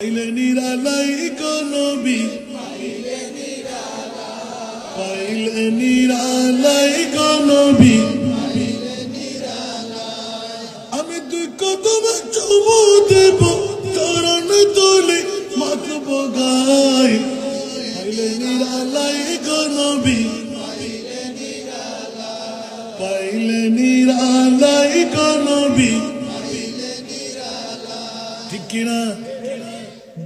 পাইলে নিরালাই গনবি পাইলে নিরালাই গনবি আমি তুই কদম চুমু দেব, চরণ তোলে মাতব গাই পাইলে নিরালাই গনবি পাইলে নিরালাই গনবি ঠিক কিনা?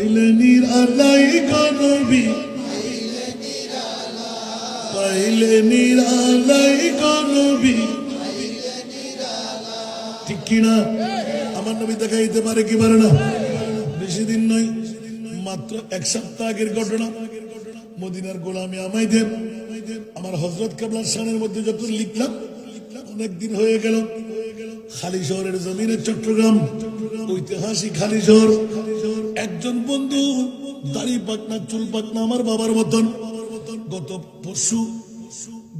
পাইলে নিরালাই গনবি পাইলে নিরালাই গনবি ঠিক কিনা আমার নবী দেখাইতে পারে কি পারে না? বেশি দিন নয়, মাত্র এক সপ্তাহ আগের ঘটনা। মদিনার গোলামি আমাই দেব আমার হজরত কাবলার সানের মধ্যে যত লিখলাম, অনেক দিন হয়ে গেল। খালি শহরের জমিনে চট্টগ্রাম, ঐতিহাসিক খালি শহর। একজন বন্ধু, দাড়ি পাকনা, চুল পাকনা আমার বাবার মতন। গত পরশু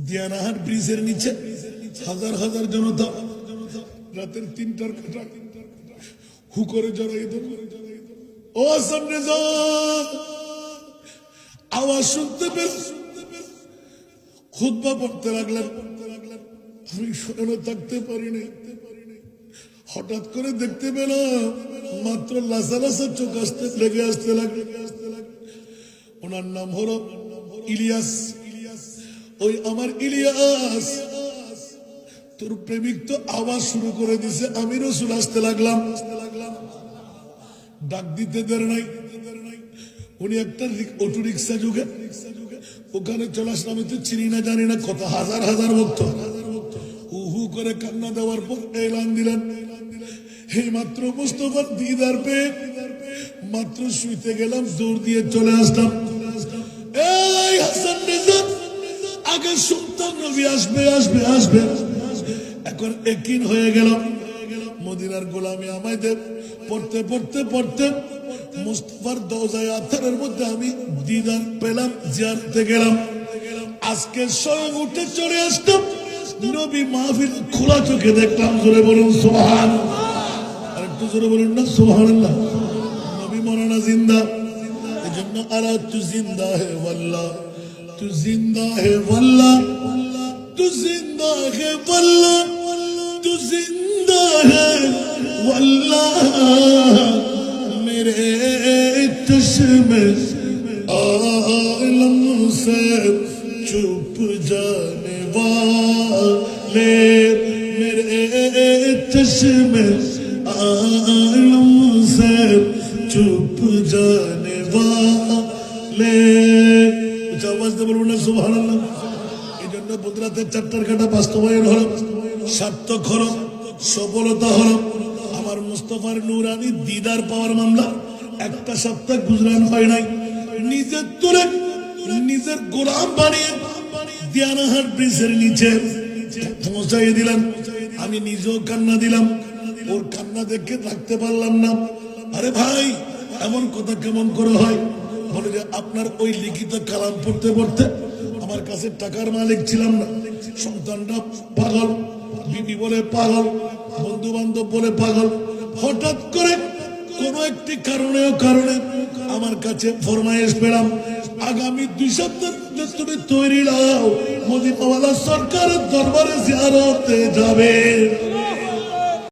দিয়ানাহাট ব্রিজের নিচে হাজার হাজার জনতা রাতের তিনটার কাটা হু করে জড়াই ও সামনে আওয়াজ শুনতে পড়তে লাগলেন। আমি শোনো থাকতে পারিনি। হঠাৎ করে দেখতে পেলাম মাত্র লাসা লাসা চোখ আসতে লেগে আসতে লাগল। ওনার নাম হলো ইলিয়াস। ওই আমার ইলিয়াস। তোর প্রেমিক তো আওয়াজ শুরু করে দিছে, আমি রসুল আসতে লাগলাম। ডাক দিতে দের নাই। উনি একটা অটো রিক্সা যুগে, ওখানে চলে আসলাম আমি তো চিনি না, জানি না, কত হাজার হাজার ভক্ত। হু হু করে কান্না দেওয়ার পর এলান দিলেন। হে মাত্র মুস্তফার দিদার পেয়ে মাত্র শুইতে গেলাম, জোর দিয়ে চলে আসলাম। এই হাসান রেজা আগে শুনতাম নবী আসবে আসবে আসবে। এখন একিন হয়ে গেল। মদিনার গোলামি পড়তে পড়তে পড়তে মুস্তফার দৌজায় আথারের মধ্যে আমি দিদার পেলাম, জিয়ারতে গেলাম। আজকে স্বয়ং উঠে চলে আসতাম নবী মাহফিল খোলা চোখে দেখলাম, জোরে বলুন সোহান একটু জোরে বলুন না সোহান নবী মরানা জিন্দা এই জন্য আলা তু জিন্দা হে ওয়াল্লাহ তু জিন্দা হে ওয়াল্লাহ তু জিন্দা হে ওয়াল্লাহ তু জিন্দা হে ওয়াল্লাহ मेरे चश्म आलम से चुप जाने वाले मेरे चश्म आलम से चुप जाने वाले উচ্চ আওয়াজ দিয়ে বলুন না সুবহানাল্লাহ এই জন্য বদ্রাতের চারটার কাটা বাস্তবায়ন হল সার্থক হল সফলতা হল আমার মুস্তফার নুরানি দিদার পাওয়ার মামলা একটা সপ্তাহ গুজরান হয় নাই নিজের তুলে নিজের গোলাম বানিয়ে দিয়ানাহাট ব্রিজের নিচে পৌঁছাই দিলাম আমি নিজেও কান্না দিলাম ওর কান্না দেখে থাকতে পারলাম না। আরে ভাই, এমন কথা কেমন করে হয়? বলে যে, আপনার ওই লিখিত কালাম পড়তে পড়তে আমার কাছে টাকার মালিক ছিলাম না। সন্তানরা পাগল, বিবি বলে পাগল বন্ধু বান্ধব বলে পাগল। হঠাৎ করে কোন একটি কারণে কারণে আমার কাছে ফরমাইশ পেলাম, আগামী দুই সপ্তাহ তুমি তৈরি নাও মোদিপাওয়ালা সরকারের দরবারে জিয়ারতে যাবে।